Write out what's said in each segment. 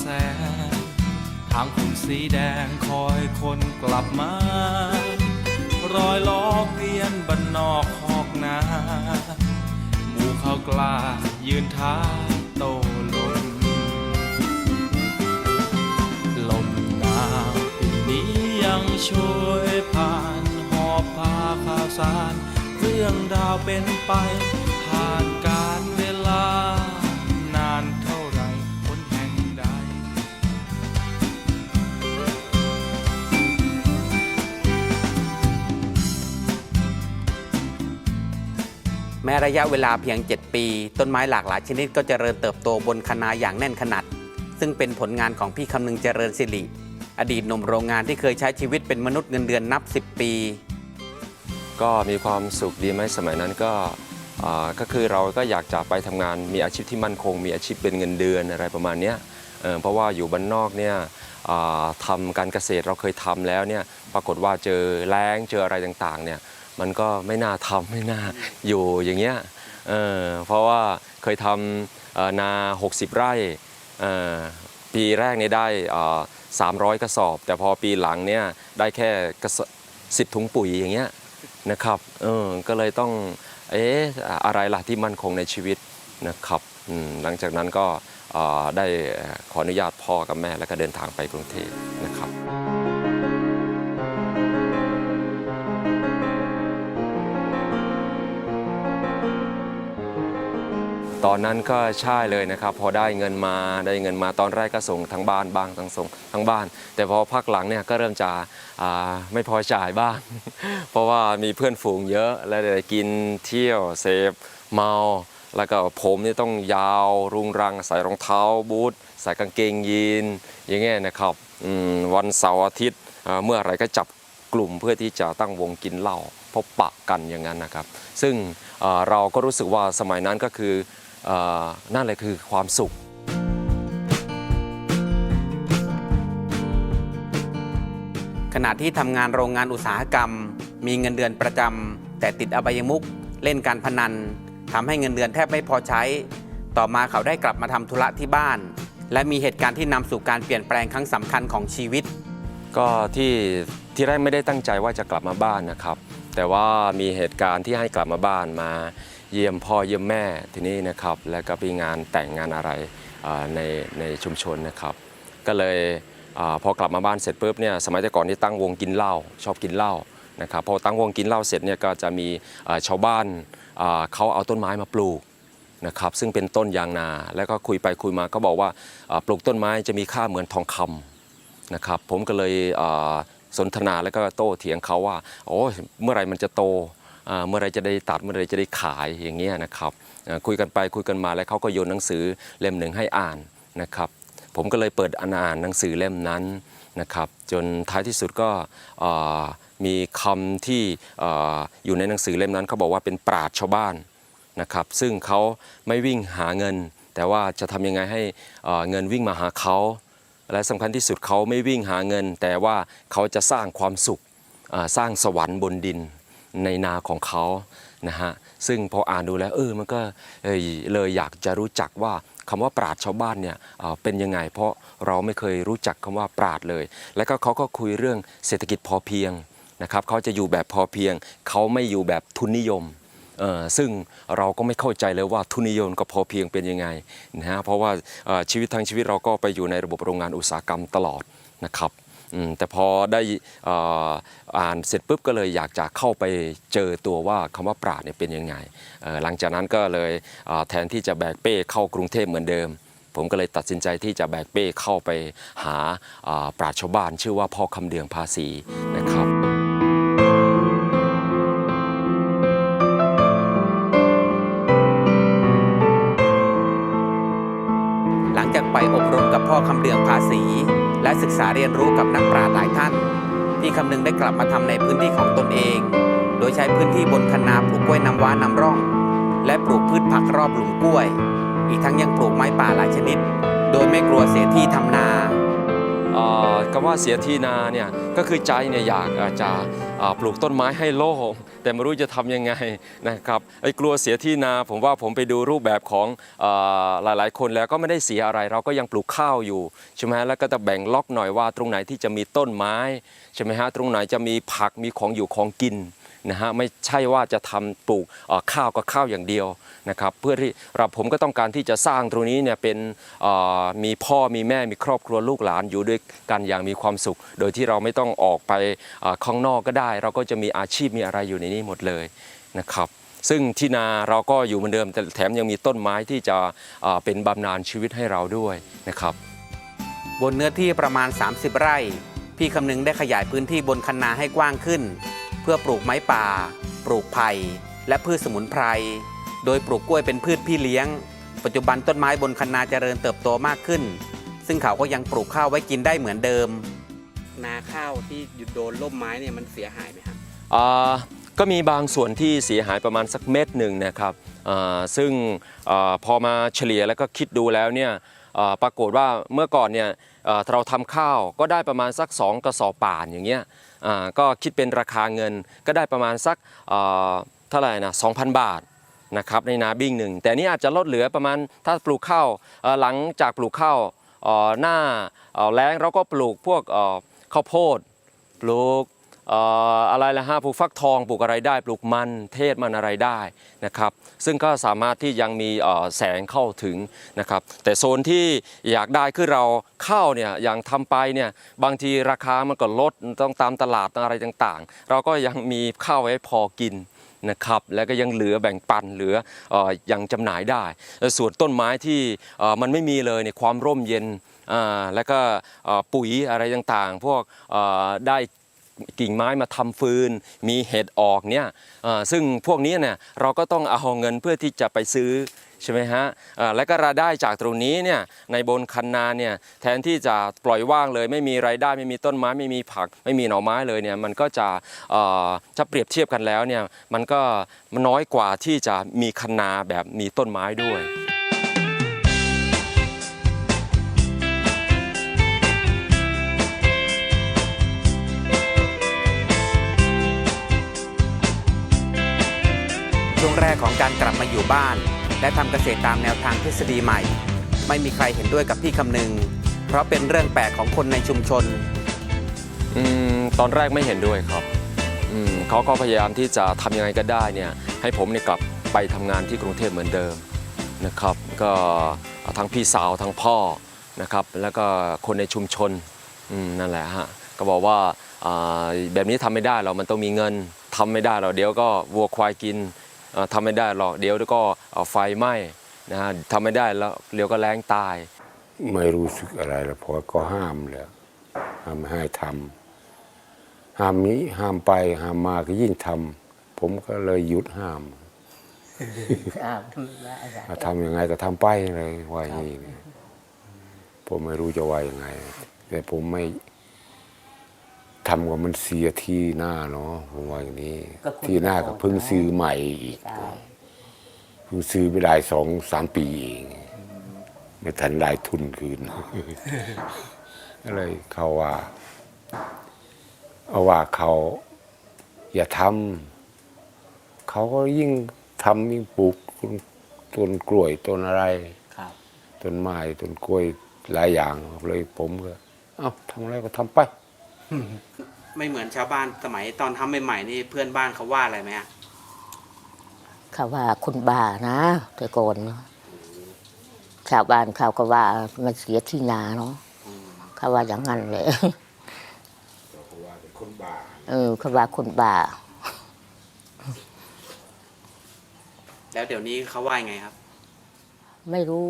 แสง ทางคุณสีแดงคอยคนกลับมา รอยล้อเกวียนบันนอกหอกนาหมู่เขากล้ายืนท้าโตลมลมหนาวปีนี้ยังช่วยผ่านหอบพาข่าวสาร เรื่องราวเป็นไปผ่านการเวลา ม้ระยะเวลาเพียง 7 ปี ต้นไม้หลากหลายชนิดก็เจริญเติบโตบนคะนาอย่างแน่นขนาด ซึ่งเป็นผลงานของพี่คำนึงเจริญสิริ อดีตหนุ่มโรงงานที่เคยใช้ชีวิตเป็นมนุษย์เงินเดือนนับ 10 ปี ก็มีความสุขดีไหมสมัยนั้นก็อ่าก็คือเราก็อยากจะไปทำงานมีอาชีพที่มั่นคง มีอาชีพเป็นเงินเดือนอะไรประมาณเนี้ยเออเพราะว่าอยู่บ้านนอกเนี่ยอ่าทำการเกษตรเราเคยทำแล้วเนี่ยปรากฏว่าเจอแล้งเจออะไรต่างๆเนี่ย มันก็ไม่น่าทำไม่น่าอยู่อย่างเงี้ยเออเพราะว่าเคยทำนา 60 ไร่เอ่อปีแรกนี่ได้ 300 กระสอบ แต่พอปีหลังเนี่ยได้แค่สิบถุงปุ๋ยอย่างเงี้ยนะครับเออก็เลยต้องเอ๊ะอะไรล่ะที่มั่นคงในชีวิตนะครับหลังจากนั้นก็ได้ขออนุญาตพ่อกับแม่แล้วก็เดินทางไปกรุงเทพนะครับ ตอนนั้นก็ใช่เลยนะครับ พอได้เงินมาได้เงินมาตอนแรกก็ส่งทั้งบ้านบ้างทั้งส่งทั้งบ้าน แต่พอพักหลังเนี่ยก็เริ่มจะไม่พอจ่ายบ้าง เพราะว่ามีเพื่อนฝูงเยอะแล้วได้กินเที่ยวเสพเมา แล้วก็ผมนี่ต้องยาวรุงรัง ใส่รองเท้าบูทใส่กางเกงยีนอย่างเงี้ยนะครับวันเสาร์อาทิตย์เมื่อไรก็จับกลุ่มเพื่อที่จะตั้งวงกินเหล้าพบปะกันอย่างนั้นนะครับ ซึ่งเราก็รู้สึกว่าสมัยนั้นก็คือ นั่นแหละคือความสุขขณะที่ทำงานโรงงานอุตสาหกรรม มีเงินเดือนประจำแต่ติดอบายมุขเล่นการพนันทำให้เงินเดือนแทบไม่พอใช้ ต่อมาเขาได้กลับมาทำธุระที่บ้าน และมีเหตุการณ์ที่นำสู่การเปลี่ยนแปลงครั้งสำคัญของชีวิต ก็ที่ที่แรกไม่ได้ตั้งใจว่าจะกลับมาบ้านนะครับ แต่ว่ามีเหตุการณ์ที่ให้กลับมาบ้านมา เยี่ยมพ่อเยี่ยมแม่ที่นี่นะครับแล้วก็มีงานแต่งงานอะไรในในชุมชนนะครับ ก็เลยอพอกลับมาบ้านเสร็จปุ๊บเนี่ยสมัยแต่ก่อนที่ตั้งวงกินเหล้าชอบกินเหล้านะครับพอตั้งวงกินเหล้าเสร็จเนี่ยก็จะมีชาวบ้านเขาเอาต้นไม้มาปลูกนะครับซึ่งเป็นต้นยางนาแล้วก็คุยไปคุยมาก็บอกว่าปลูกต้นไม้จะมีค่าเหมือนทองคำนะครับผมก็เลยสนทนาแล้วก็โต้เถียงเขาว่าโอ้เมื่อไหรมันจะโต เมื่อไรจะได้ตัดเมื่อไรจะได้ขายอย่างเงี้ยนะครับคุยกันไปคุยกันมาแล้วเขาก็โยนหนังสือเล่มหนึ่งให้อ่านนะครับ ผมก็เลยเปิดอ่านหนังสือเล่มนั้นนะครับ จนท้ายที่สุดก็มีคำที่อ่อยู่ในหนังสือเล่มนั้นเขาบอกว่าเป็นปราชชาวบ้านนะครับ ซึ่งเขาไม่วิ่งหาเงิน แต่ว่าจะทำยังไงให้เงินวิ่งมาหาเขาและสำคัญที่สุดเขาไม่วิ่งหาเงิน แต่ว่าเขาจะสร้างความสุขสร้างสวรรค์บนดิน ในนาของเขานะฮะซึ่งพออ่านดูแล้วเออมันก็เอ่ยเลยอยากจะรู้จักว่าคำว่าปราดชาวบ้านเนี่ยเออเป็นยังไง เพราะเราไม่เคยรู้จักคำว่าปราดเลย แล้วก็เขาก็คุยเรื่องเศรษฐกิจพอเพียงนะครับเขาจะอยู่แบบพอเพียง เขาไม่อยู่แบบทุนนิยมซึ่งเราก็ไม่เข้าใจเลยว่าทุนนิยมกับพอเพียงเป็นยังไงนะฮะเพราะว่าชีวิตทั้งชีวิตเราก็ไปอยู่ในระบบโรงงานอุตสาหกรรมตลอดนะครับ แต่พอได้อ่ออ่านเสร็จปุ๊บก็เลยอยากจะเข้าไปเจอตัวว่าคำว่าปราดเนี่ยเป็นยังไงหลังจากนั้นก็เลยแทนที่จะแบกเป้เข้ากรุงเทพเหมือนเดิม ผมก็เลยตัดสินใจที่จะแบกเป้เข้าไปหาปราชชาวบ้าน ชื่อว่าพ่อคำเดืองภาษีนะครับหลังจากไปอบรมกับพ่อคำเดืองภาษี และศึกษาเรียนรู้กับนักปราชญ์หลายท่าน ที่คำนึงได้กลับมาทำในพื้นที่ของตนเอง โดยใช้พื้นที่บนคันนาปลูกกล้วยน้ำว้านำร่อง และปลูกพืชผักรอบหลุมกล้วย อีกทั้งยังปลูกไม้ป่าหลายชนิด โดยไม่กลัวเสียที่ทำนา คำว่าเสียที่นาเนี่ยก็คือใจเนี่ยอยากจะปลูกต้นไม้ให้โล่งแต่ไม่รู้จะทำยังไงนะครับไอ้กลัวเสียที่นา ผมว่าผมไปดูรูปแบบของหลายๆ คนแล้วก็ไม่ได้เสียอะไร เราก็ยังปลูกข้าวอยู่ใช่ไหมแล้วก็จะแบ่งล็อกหน่อยว่าตรงไหนที่จะมีต้นไม้ใช่ไหมฮะตรงไหนจะมีผักมีของอยู่ของกิน นะฮะไม่ใช่ว่าจะทำปลูกข้าวก็ข้าวอย่างเดียวนะครับเพื่อที่เราผมก็ต้องการที่จะสร้างตรงนี้เนี่ยเป็นมีพ่อมีแม่มีครอบครัวลูกหลานอยู่ด้วยกันอย่างมีความสุข โดยที่เราไม่ต้องออกไปข้างนอกก็ได้ เราก็จะมีอาชีพมีอะไรอยู่ในนี้หมดเลยนะครับซึ่งที่นาเราก็อยู่เหมือนเดิมแต่แถมยังมีต้นไม้ที่จะเอ่อเป็นบำนาญชีวิตให้เราด้วยนะครับ บนเนื้อที่ประมาณ 30 ไร่ พี่คำนึงได้ขยายพื้นที่บนคันนาให้กว้างขึ้น เพื่อปลูกไม้ป่า ปลูกไผ่และพืชสมุนไพร โดยปลูกกล้วยเป็นพืชพี่เลี้ยง ปัจจุบันต้นไม้บนคันนาเจริญเติบโตมากขึ้น ซึ่งเขาก็ยังปลูกข้าวไว้กินได้เหมือนเดิม นาข้าวที่หยุดโดนล่มไม้เนี่ยมันเสียหายไหมครับอ่าก็มีบางส่วนที่เสียหายประมาณสักเม็ดหนึ่งนะครับอ่าซึ่งอาพอมาเฉลี่ยแล้วก็คิดดูแล้วเนี่ยอ่าปรากฏว่าเมื่อก่อนเนี่ยอ่าเราทำข้าวก็ได้ประมาณสัก 2 กระสอบป่านอย่างเงี้ยอ่า ก็คิดเป็นราคาเงินก็ได้ประมาณสักเท่าไหร่นะ2,000 บาทนะครับในนาบิ้งหนึ่งแต่นี้อาจจะลดเหลือประมาณถ้าปลูกข้าวหลังจากปลูกข้าวหน้าแล้งเราก็ปลูกพวกข้าวโพดปลูก อะไรละฮะปลูกฟักทองปลูกอะไรได้ปลูกมันเทศมันอะไรได้นะครับ ซึ่งก็สามารถที่ยังมีแสงเข้าถึงนะครับ แต่โซนที่อยากได้คือเราข้าวเนี่ยอย่างทำไปเนี่ยบางทีราคามันก็ลดต้องตามตลาดอะไรต่างๆ เราก็ยังมีข้าวไว้พอกินนะครับแล้วก็ยังเหลือแบ่งปันเหลืออยังจำหน่ายได้ ส่วนต้นไม้ที่มันไม่มีเลยในความร่มเย็นแล้วก็ปุ๋ยอะไรต่างๆ พวกได้ กิ่งไม้มาทำฟืน มีเห็ดออกเนี่ยซึ่งพวกนี้เนี่ยเราก็ต้องเอาเงินเพื่อที่จะไปซื้อใช่ไหมฮะและก็รายได้จากตรงนี้เนี่ยในบนคันนาเนี่ยแทนที่จะปล่อยว่างเลย ไม่มีรายได้ไม่มีต้นไม้ไม่มีผัก ไม่มีหน่อไม้เลยเนี่ยมันก็จะจะเปรียบเทียบกันแล้วเนี่ยมันก็มันน้อยกว่าที่จะมีคันนาแบบมีต้นไม้ด้วย ช่วงแรกของการกลับมาอยู่บ้าน และทำเกษตรตามแนวทางทฤษฎีใหม่ ไม่มีใครเห็นด้วยกับพี่คำนึง เพราะเป็นเรื่องแปลกของคนในชุมชน อืมตอนแรกไม่เห็นด้วยครับอืมเขาก็พยายามที่จะทำยังไงก็ได้เนี่ยให้ผมเนี่ยกลับไปทำงานที่กรุงเทพเหมือนเดิมนะครับก็ทั้งพี่สาวทั้งพ่อนะครับแล้วก็คนในชุมชนอืมนั่นแหละฮะก็บอกว่าอ่าแบบนี้ทำไม่ได้หรอกมันต้องมีเงินทำไม่ได้หรอกเดี๋ยวก็วัวควายกิน ทำไม่ได้หรอกเดี๋ยวก็เอาไฟไหม้นะฮะทำไม่ได้แล้วเดี๋ยวก็แรงตาย ไม่รู้สึกอะไรแล้วเพราะก็ห้ามแล้วห้ามไม่ให้ทำห้ามนี้ห้ามไปห้ามมาก็ยิ่งทำผมก็เลยหยุดห้ามเอาทำยังไงก็ทำไปเลยว่าอย่างนี้เนี่ยผมไม่รู้จะว่ายังไง แต่ผมไม่ ทำว่ามันเสียที่หน้าเนาะผมว่าอย่างนี้ ก็คุณที่หน้าก็เพิ่งซื้อใหม่อีก ใช่เพิ่งซื้อไปได้สองสามปีเอง ไม่ทันได้ทุนคืนก็เลยเขาว่า เอาว่าเขาอย่าทำเขาก็ยิ่งทำยิ่งปลูกต้นต้นกล้วยต้นอะไร ครับ ต้นไม้ต้นกล้วยหลายอย่างเลยผมก็ เอ้าทำอะไรก็ทำไป ไม่เหมือนชาวบ้านสมัยตอนทำใหม่ๆนี่เพื่อนบ้านเขาว่าอะไรไหมอะเขาว่าคุณบ้านะแต่ก่อนเนอะชาวบ้านเขาก็ว่ามันเสียที่นาเนาะเขาว่าอย่างนั้นเลยเออเขาว่าคนบ้าแล้วเดี๋ยวนี้เขาว่ายังไงครับ ไม่รู้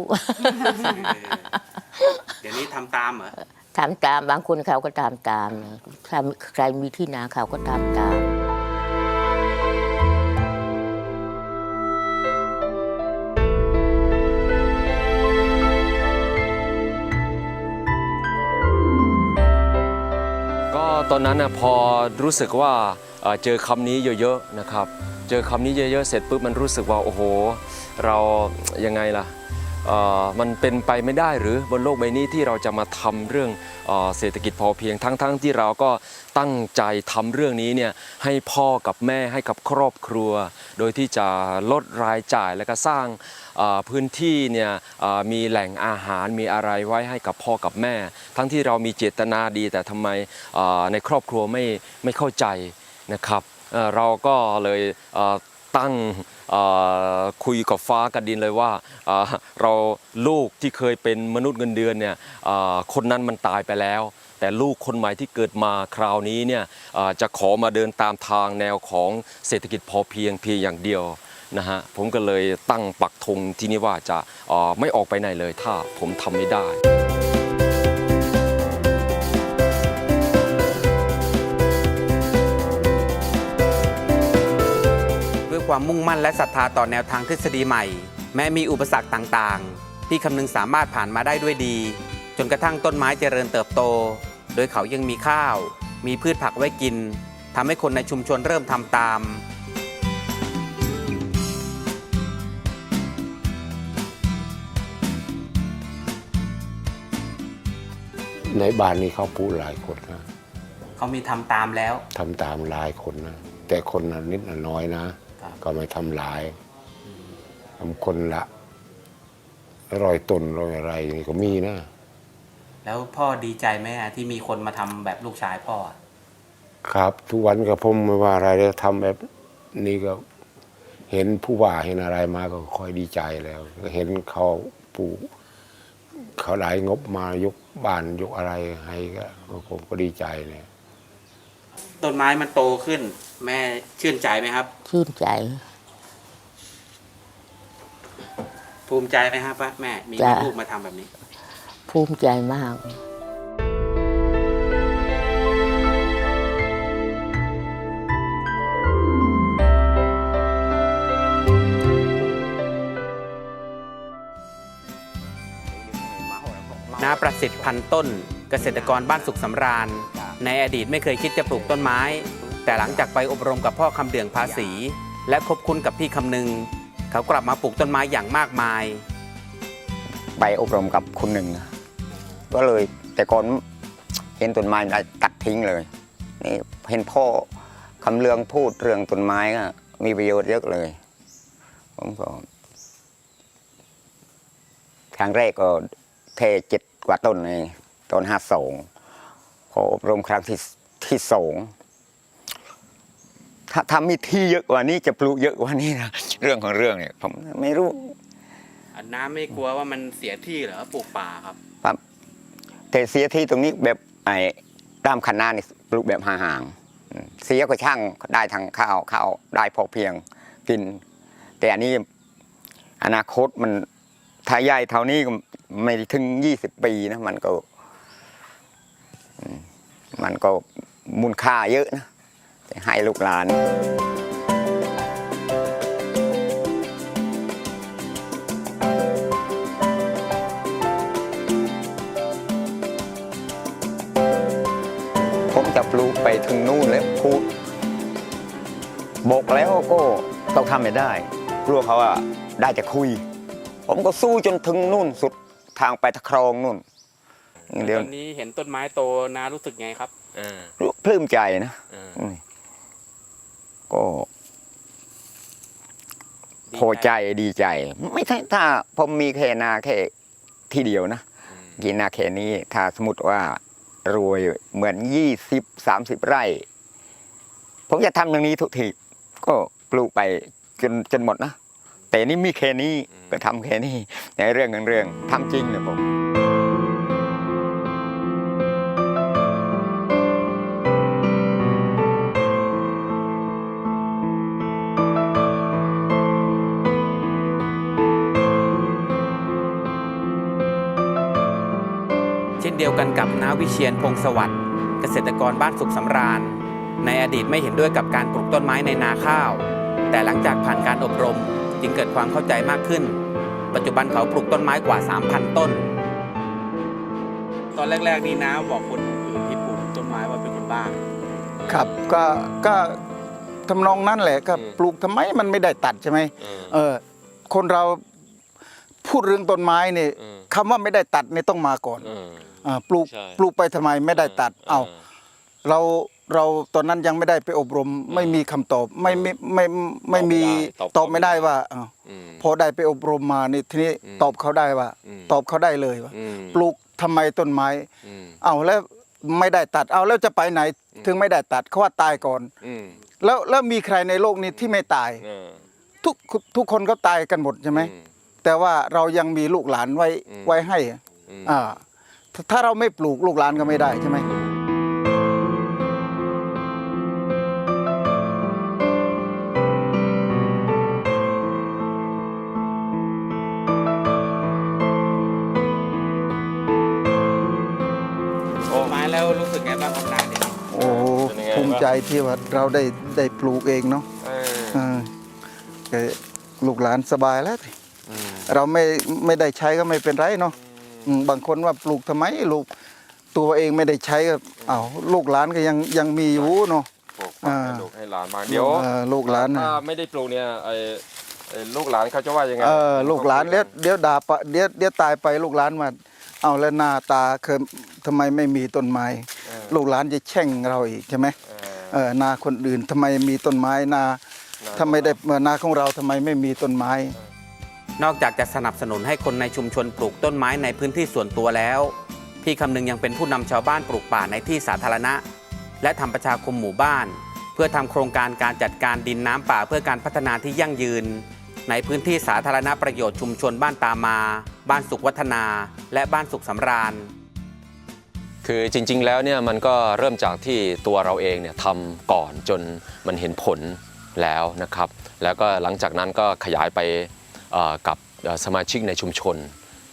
เดี๋ยวนี้ทำตามเหรอ ทำตามบางคนเขาก็ตามตามนะถ้าใครมีที่นาเขาก็ตามตามก็ตอนนั้นนะพอรู้สึกว่าเอ่อเจอคำนี้เยอะๆนะครับ เจอคำนี้เยอะๆเสร็จปุ๊บมันรู้สึกว่าโอ้โห เรายังไงล่ะ มันเป็นไปไม่ได้หรือบนโลกใบนี้ที่เราจะมาทำเรื่องเศรษฐกิจพอเพียงทั้งๆที่เราก็ตั้งใจทำเรื่องนี้เนี่ยให้พ่อกับแม่ให้กับครอบครัว โดยที่จะลดรายจ่ายและก็สร้างพื้นที่เนี่ยมีแหล่งอาหารมีอะไรไว้ให้กับพ่อกับแม่ ทั้งที่เรามีเจตนาดี แต่ทำไมในครอบครัวไม่ไม่เข้าใจนะครับเราก็เลย ตั้งคุยกับฟ้ากับดินเลยว่าเราลูกที่เคยเป็นมนุษย์เงินเดือนเนี่ยคนนั้นมันตายไปแล้ว แต่ลูกคนใหม่ที่เกิดมาคราวนี้เนี่ยจะขอมาเดินตามทางแนวของเศรษฐกิจพอเพียงเพียงอย่างเดียวนะฮะผมก็เลยตั้งปักธงที่นี่ว่าจะไม่ออกไปไหนเลยถ้าผมทำไม่ได้ ความมุ่งมั่นและศรัทธาต่อแนวทางทฤษฎีใหม่ แม้มีอุปสรรคต่างๆพี่คำนึงสามารถผ่านมาได้ด้วยดี จนกระทั่งต้นไม้เจริญเติบโต โดยเขายังมีข้าว มีพืชผักไว้กินทำให้คนในชุมชนเริ่มทำตามในบ้านนี้เขาพูดหลายคนนะ เขามีทำตามแล้วทำตามหลายคนนะ แต่คนน่ะนิดน่ะน้อยนะครับ ก็ไม่ทำหลายทำคนละร้อยตนร้อยอะไรนี่ก็มีนะแล้วพ่อดีใจไหมอะที่มีคนมาทำแบบลูกชายพ่ออะครับ ทุกวันกับผมไม่ว่าอะไรแล้วทำแบบนี้ก็เห็นผู้ว่าเห็นอะไรมาก็ค่อยดีใจแล้ว ก็เห็นเขาปลูกเขาได้งบมายกบ้านยกอะไรให้ก็ผมก็ดีใจเนี่ย ต้นไม้มันโตขึ้น แม่ชื่นใจไหมครับ ชื่นใจ ภูมิใจไหมครับป้าแม่มีจ้ะ ลูกมาทำแบบนี้ ภูมิใจมากนาประสิทธิ์พันต้น เกษตรกรบ้านสุขสำราญ ในอดีตไม่เคยคิดจะปลูกต้นไม้ แต่หลังจากไปอบรมกับพ่อคำเดืองภาษี และคบคุ้นกับพี่คำนึง เขากลับมาปลูกต้นไม้อย่างมากมาย ไปอบรมกับคุณหนึ่งนะก็เลยแต่ก่อนเห็นต้นไม้ได้ตัดทิ้งเลยนี่เห็นพ่อคำเลืองพูดเรื่องต้นไม้ก็มีประโยชน์เยอะเลย ผมก็ครั้งแรกก็เทเจ็ดกว่าต้นเองต้นห้าสองพออบรมครั้งที่ที่สอง ถ้าทำมีที่เยอะกว่านี้จะปลูกเยอะกว่านี้นะเรื่องของเรื่องเนี่ยผมไม่รู้น้ำไม่กลัวว่ามันเสียที่เหรอปลูกป่าครับครับแต่เสียที่ตรงนี้แบบไอ้ตามคันนานี่ปลูกแบบห่างๆอืมเสียก็ช่างได้ทางข้าวข้าวได้พอเพียงกิน แต่อันนี้อนาคตมันถ้าใหญ่เท่านี้ก็ไม่ถึง20ปีนะมันก็อืมมันก็มูลค่าเยอะนะแต่ ให้ลูกหลานผมจะปลูกไปถึงนู่นแล้วพูดบอกแล้วก็ต้องทำให้ได้ กลัวเขาว่าได้จะคุย ผมก็สู้จนถึงนู่นสุดทางไปตะครองนู่นเดี๋ยวตอนนี้เห็นต้นไม้โตนารู้สึกไงครับปลื้มใจนะดี ก็ พอใจดีใจ ไม่ใช่ถ้าผมมีแค่นาแค่ที่เดียวนะกินนาแค่นี้ ถ้าสมมติว่ารวยเหมือนยี่สิบสามสิบไร่ ผมจะทำอย่างนี้ทุกทีก็ปลูกไปจนจนหมดนะ แต่นี่มีแค่นี้ก็ทำแค่นี้ในเรื่องของเรื่องทำจริงเนี่ยผม นเดียวกันกับนาวิเชียนพงศ์สวัสดิ์เกษตรกรบ้านสุขสำราญ ในอดีตไม่เห็นด้วยกับการปลูกต้นไม้ในนาข้าว แต่หลังจากผ่านการอบรมจึงเกิดความเข้าใจมากขึ้น ปัจจุบันเขาปลูกต้นไม้กว่า 3,000 ต้น ตอนแรกๆนี่นะบอกคนอื่นที่ปลูกต้นไม้ว่าเป็นคนบ้าครับก็ก็ทำนองนั้นแหละก็ปลูกทำไมมันไม่ได้ตัดใช่ไหมเออคนเราพูดเรื่องต้นไม้เนี่ยอืมคำว่าไม่ได้ตัดเนี่ยต้องมาก่อน อืมอ่าปลูกใช่ ปลูกไปทำไมไม่ได้ตัดเอาเราเราตอนนั้นยังไม่ได้ไปอบรม ไม่มีคำตอบไม่ไม่ไม่ไม่มีตอบไม่ได้ตอบไม่ได้ ว่าอ้าวอืม พอได้ไปอบรมมานี่ทีนี้อืมตอบเขาได้ว่า อืม ตอบเขาได้เลยว่าอืมปลูกทำไมต้นไม้ อืม เอาแล้วไม่ได้ตัดเอาแล้วจะไปไหนถึงไม่ได้ตัดเขาว่าตายก่อน อืมแล้วแล้วมีใครในโลกนี้ที่ไม่ตาย เออทุกทุกคนก็ตายกันหมดใช่ไหมอืม แต่ว่าเรายังมีลูกหลานไว้อืม ไว้ให้อืม อ่าถ้า ถ้าเราไม่ปลูกลูกหลานก็ไม่ได้ใช่ไหมโอ้ไม้แล้วรู้สึกไงบ้างครับนายเนี่ยโอ้โหเป็นยังไงภูมิใจที่ว่าเราได้ได้ปลูกเองเนาะเออเออแต่ลูกหลานสบายแล้ว อืม เราไม่ไม่ได้ใช้ก็ไม่เป็นไรเนาะ อืมบางคนว่าปลูกทำไมลูกตัวเองไม่ได้ใช้ก็เอาวลูกหลานก็ยังยังมีอยู่เนาะ ปลูกฝังให้อ่าลูกให้หลานมาเดี๋ยวเออลูกหลานน่ะถ้าไม่ได้ปลูกเนี่ยไอ้ไอ้ลูกหลานเขาจะว่ายังไงเออลูกหลานเดี๋ยวเดี๋ยวด่าปะเดี๋ยวเดี๋ยวตายไปลูกหลานมา เอาแล้วหน้าตาเคยทำไมไม่มีต้นไม้ เออลูกหลานจะแช่งเราอีกใช่ไหมเออเออนาคนอื่นทำไมมีต้นไม้นานาทำไมได้เมื่อนาของเราทำไมไม่มีต้นไม้ นอกจากจะสนับสนุนให้คนในชุมชนปลูกต้นไม้ในพื้นที่ส่วนตัวแล้ว พี่คำนึงยังเป็นผู้นำชาวบ้านปลูกป่าในที่สาธารณะ และทำประชาคมหมู่บ้าน เพื่อทำโครงการการจัดการดินน้ำป่าเพื่อการพัฒนาที่ยั่งยืน ในพื้นที่สาธารณประโยชน์ชุมชนบ้านตามา บ้านสุขวัฒนา และบ้านสุขสำราญ คือจริง ๆ แล้วเนี่ยมันก็เริ่มจากที่ตัวเราเองเนี่ยทำก่อนจนมันเห็นผลแล้วนะครับ แล้วก็หลังจากนั้นก็ขยายไป กับสมาชิกในชุมชน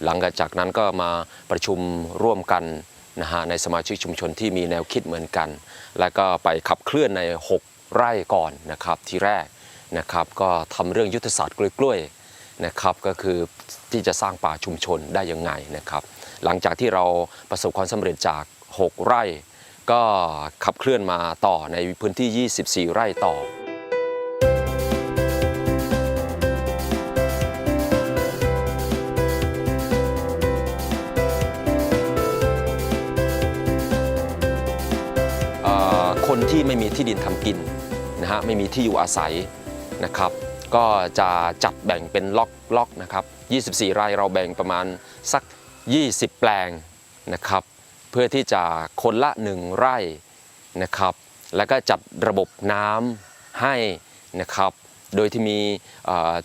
หลังจากนั้นก็มาประชุมร่วมกันนะฮะในสมาชิกชุมชนที่มีแนวคิดเหมือนกัน แล้วก็ไปขับเคลื่อนใน 6 ไร่ก่อนนะครับที่แรกนะครับก็ทำเรื่องยุทธศาสตร์กล้วยๆนะครับก็คือที่จะสร้างป่าชุมชนได้ยังไงนะครับหลังจากที่เราประสบความสำเร็จจาก 6 ไร่ ก็ขับเคลื่อนมาต่อในพื้นที่ 24 ไร่ต่อ คนที่ไม่มีที่ดินทำกินนะฮะไม่มีที่อยู่อาศัยนะครับ ก็จะจัดแบ่งเป็นล็อกล็อกนะครับ24 ไร่เราแบ่งประมาณสัก 20 แปลงนะครับ เพื่อที่จะคนละ 1 ไร่นะครับ แล้วก็จัดระบบน้ำให้นะครับ โดยที่มี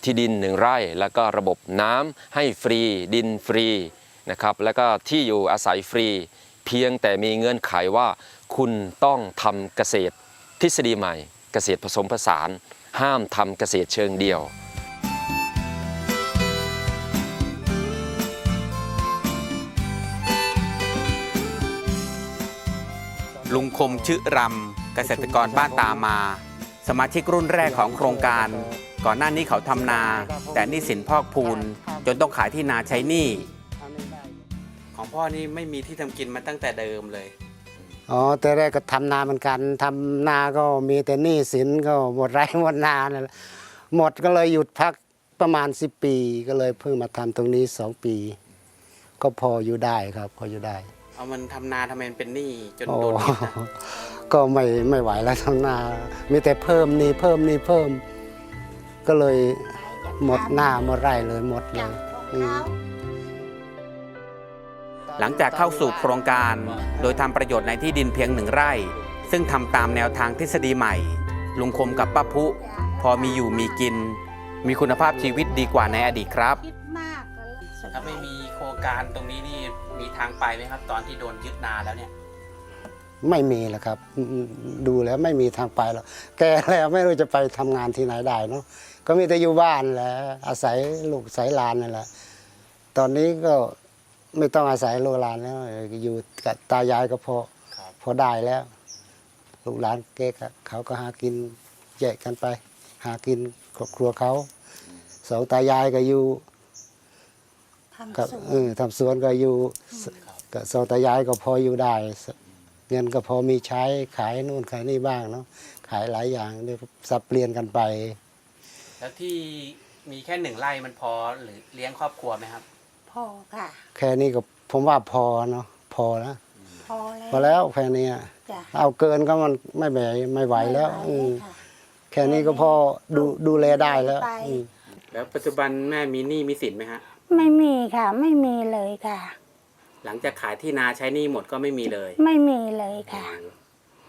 ที่ดิน 1 ไร่ แล้วก็ระบบน้ำให้ฟรีดินฟรีนะครับ แล้วก็ที่อยู่อาศัยฟรี เพียงแต่มีเงื่อนไขว่า คุณต้องทำเกษตรทฤษฎีใหม่ เกษตรผสมผสาน ห้ามทำเกษตรเชิงเดียวลุงคมชื่อรำเกษตรกรบ้านตามา สมาชิกรุ่นแรกของโครงการ ก่อนหน้านี้เขาทำนา แต่หนี่สินพอกพูน จนต้องขายที่นาใช้หนี้ ของพ่อนี่ไม่มีที่ทำกินมาตั้งแต่เดิมเลย อ๋อแต่แรกก็ทำนาเหมือนกันทำนาก็มีแต่หนี้สินก็หมดไร่หมดนานั่นแหละหมดก็เลยหยุดพักประมาณสิปี ก็เลยเพิ่งมาทำตรงนี้สองปี ก็พออยู่ได้ครับพออยู่ได้ เอามันทำนาทำไมมันเป็นหนี้จนโอ้โดนยึดอะก็ไม่ไม่ไหวแล้วทำนา มีแต่เพิ่มหนี่เพิ่มหนี่เพิ่ม ก็เลยหมดหน้าหมดไร่เลยหมดเลยอืม หลังจากเข้าสู่โครงการ โดยทำประโยชน์ในที่ดินเพียงหนึ่งไร่ ซึ่งทำตามแนวทางทฤษฎีใหม่ ลุงคมกับป้าพุ พอมีอยู่มีกิน มีคุณภาพชีวิตดีกว่าในอดีตครับ คิดมากเลยถ้าไม่มีโครงการตรงนี้นี่มีทางไปไหมครับ ตอนที่โดนยึดนาแล้วเนี่ย ไม่มีแล้วครับอืมดูแล้วไม่มีทางไปหรอกแกแล้วไม่รู้จะไปทำงานที่ไหนได้เนาะก็มีแต่อยู่บ้านแหละอาศัยลูกอาศัยหลานนั่นแหละ ตอนนี้ก็ ไม่ต้องอาศัยลูกหลานแล้วอยู่กับตายายก็พอพอได้แล้ว ลูกหลานเก๊กอะเขาก็หากินแยกกันไป หากินครอบครัวเขาสองตายายก็อยู่ทำกับสวนเออทำสวนก็อยู่กับสองตายายก็พออยู่ได้ เงินก็พอมีใช้ขายนู่นขายนี่บ้างเนาะขายหลายอย่างเดี๋ยวสับเปลี่ยนกันไป แล้วที่มีแค่หนึ่งไร่มันพอหรือเลี้ยงครอบครัวไหมครับพ อค่ะ แค่นี้ก็ผมว่าพอเนาะพอแล้วพอแล้วพอแล้วแค่นี้อะจ้ะเอาเกินก็มันไม่ไหวไม่ไหวแล้วไม่อืไหมค่ะ แค่นี้ก็พอดูดูแลได้แล้วไป อืมแล้วปัจจุบันแม่มีหนี้มีสินไหมฮะ ไม่มีค่ะ ไม่มีเลยค่ะ หลังจากขายที่นาใช้หนี้หมดก็ไม่มีเลยไม่มีเลยค่ะ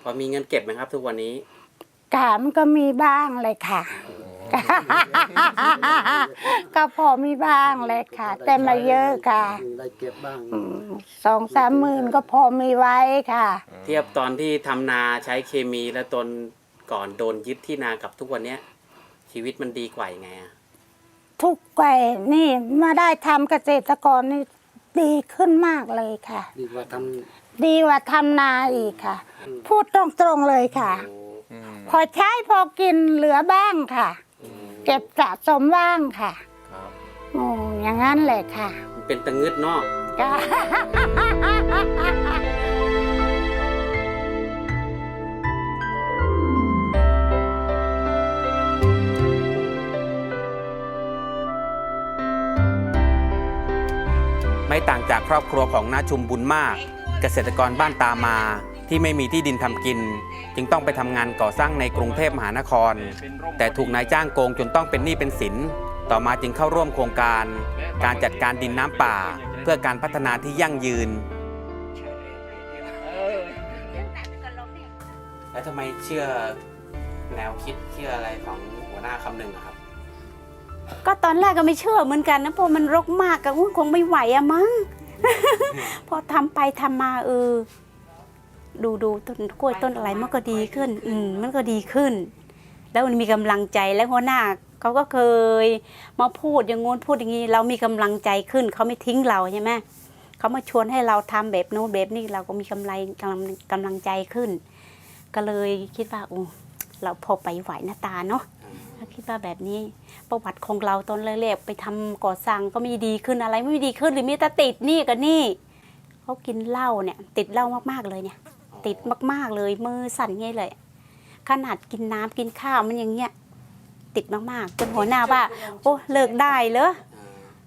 พอมีเงินเก็บไหมครับ ทุกวันนี้ กามันก็มีบ้างเลยค่ะ ก็พอมีบ้างเลยค่ะ แต่ไมาเยอะค่ะได้เก็บบ้างอืมสองสามหมื่นก็พอมีไว้ค่ะ เทียบตอนที่ทำนาใช้เคมีแล้วตอนก่อนโดนยึดที่นากับทุกวันเนี้ย ชีวิตมันดีกว่ายังไงอะทุกไก่นี่มาได้ทำเกษตรกรนี่ดีขึ้นมากเลยค่ะ ดีกว่าทดีกว่าทำนาอีกค่ะ พูดตรงๆเลยค่ะพอใช้พอกินเหลือบ้างค่ะ เก็บสะสมบ้างค่ะโอ้อย่างนั้นแหละค่ะมันเป็นตะงึดเนาะก็ไม่ต่างจากครอบครัวของนาชุมบุญมาก เกษตรกรบ้านตามา ที่ไม่มีที่ดินทำกิน จึงต้องไปทำงานก่อสร้างในกรุงเทพมหานคร แต่ถูกนายจ้างโกงจนต้องเป็นหนี้เป็นสิน ต่อมาจึงเข้าร่วมโครงการ การจัดการดินน้ำป่า เพื่อการพัฒนาที่ยั่งยืนแล้วทำไมเชื่อแนวคิดเชื่ออะไรของหัวหน้าคำหนึ่งครับ ก็ตอนแรกก็ไม่เชื่อเหมือนกันนะเพราะมันรกมากก็คงไม่ไหวอะมั้งพอทำไปทำมาเออ ดูดูต้นกล้วยต้นอะไรมันก็ดีขึ้น อืมมันก็ดีขึ้น แล้วมันมีกำลังใจแล้วหัวหน้าเขาก็เคย มาพูดอย่างงู้นพูดอย่างนี้ เรามีกำลังใจขึ้นเขาไม่ทิ้งเราใช่ไหมเขามาชวนให้เราทำแบบโน้นแบบนี้เราก็มีกำไรกำลังกำลังใจขึ้น ก็เลยคิดว่าโอ้เราพอไปไหวหน้าตาเนาะก็คิดว่าแบบนี้ประวัติของเราตอนแรกๆไปทำก่อสร้างก็ไม่ดีขึ้นอะไรไม่ดีขึ้นหรือมีแต่ติดหนี่กับนี่เขากินเหล้าเนี่ย ติดเหล้ามากๆเลยเนี่ย ติดมาก ๆ เลยมือสั่นเงี้ยเลย ขนาดกินน้ำกินข้าวมันอย่างเงี้ย ติดมาก ๆ จนหัวหน้าว่า โอ้เลิกได้เหรอ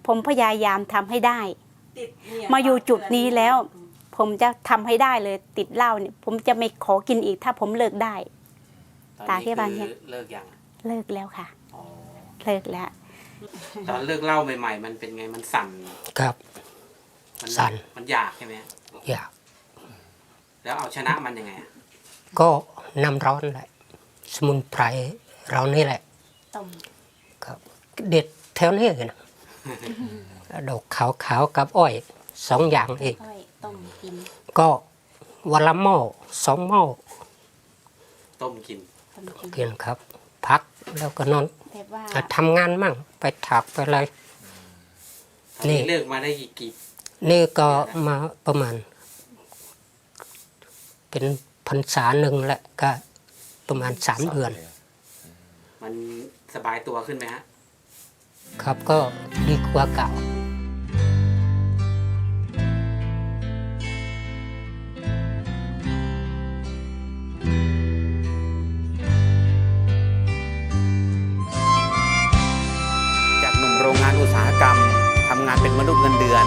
ผมพยายามทำให้ได้มาอยู่จุดนี้แล้ว ผมจะทำให้ได้เลยติดเหล้าเนี่ยผมจะไม่ขอกินอีกถ้าผมเลิกได้ตาที่บ้านเนี่ยคือเลิกยังเลิกแล้วค่ะเลิกแล้ว ตอนเลิกเหล่าใหม่ ๆ มันเป็นไงมันสั่นครับ มัสั่น มันอยากใช่ไหมอยาก แล้วเอาชนะมันยังไงอะก็น้ำร้อนแหละ สมุนไพรเรานี่แหละ ต้มครับ เด็ดแถวนี้นะดอกขาวขาวๆกับอ้อยสองอย่างเองอ้อยต้มกินก็วันละหม้อสองหม้อต้มกิน ต้มกินกินครับ พักแล้วก็นอนแต่ว่าอะทำงานมั่งไปถักไปอะไร ตอนนี้นี่เลิกมาได้กี่กี่ นี่ก็มาประมาณ เป็นพรรษาหนึ่งแหละก็ประมาณสามเดือน มันสบายตัวขึ้นไหมฮะ ครับก็ดีกว่าเก่า จากหนุ่มโรงงานอุตสาหกรรมทำงานเป็นมนุษย์เงินเดือน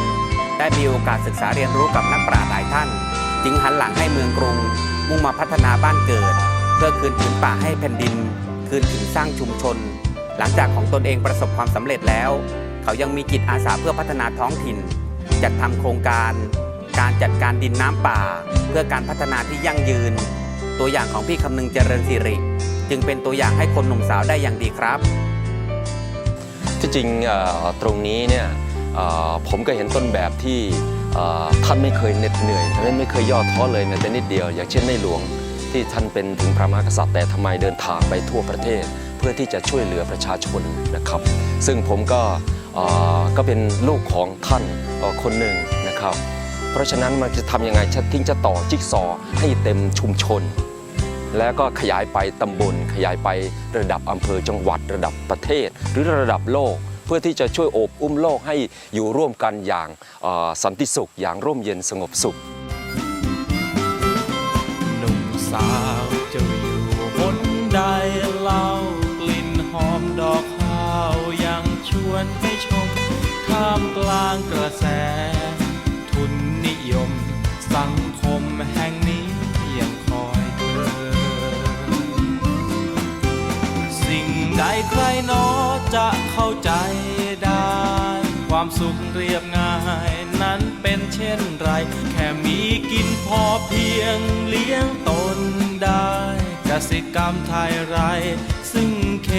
ได้มีโอกาสศึกษาเรียนรู้กับนักปราชญ์หลายท่าน จึงหันหลังให้เมืองกรุง มุ่งมาพัฒนาบ้านเกิด เพื่อคืนผืนป่าให้แผ่นดิน คืนถึงสร้างชุมชน หลังจากของตนเองประสบความสำเร็จแล้ว เขายังมีจิตอาสาเพื่อพัฒนาท้องถิ่น จัดทำโครงการ การจัดการดินน้ำป่า เพื่อการพัฒนาที่ยั่งยืน ตัวอย่างของพี่คำนึงเจริญสิริ จึงเป็นตัวอย่างให้คนหนุ่มสาวได้อย่างดีครับที่จริงตรงนี้เนี่ยผมก็เห็นต้นแบบที่ ท่านไม่เคยเหน็ดเหนื่อยท่านไม่เคยย่อท้อเลยแม้แต่นิดเดียว อย่างเช่นในหลวงที่ท่านเป็นถึงพระมหากษัตริย์แต่ทำไมเดินทางไปทั่วประเทศ เพื่อที่จะช่วยเหลือประชาชนนะครับ ซึ่งผมก็ก็เป็นลูกของท่านคนหนึ่งนะครับ เพราะฉะนั้นมันจะทำยังไงทิ้งจะต่อจิ๊กซอให้เต็มชุมชน แล้วก็ขยายไปตำบล ขยายไประดับอำเภอจังหวัด ระดับประเทศ หรือระดับโลก เพื่อที่จะช่วยโอบอุ้มโลกให้อยู่ร่วมกันอย่างสันติสุข อย่างร่มเย็นสงบสุขหนุ่มสาวจะอยู่หนใดเล่ากลิ่นหอมดอกข้าวยังชวนให้ชมท่ามกลางกระแส ใครหนอจะเข้าใจได้ ความสุขเรียบง่ายนั้นเป็นเช่นไร แค่มีกินพอเพียงเลี้ยงตนได้กสิกรรมไทยไร ซึ่งเค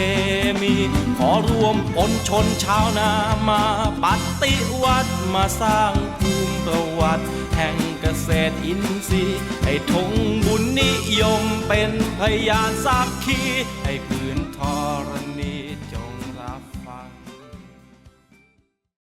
มี ขอรวมปนชนชาวนามาปฏิวัติมาสร้างภูมิประวัติ แห่งเกษตรอินทรีย์ให้ทงบุญนิยมเป็นพยานสักขีให้พื้นทร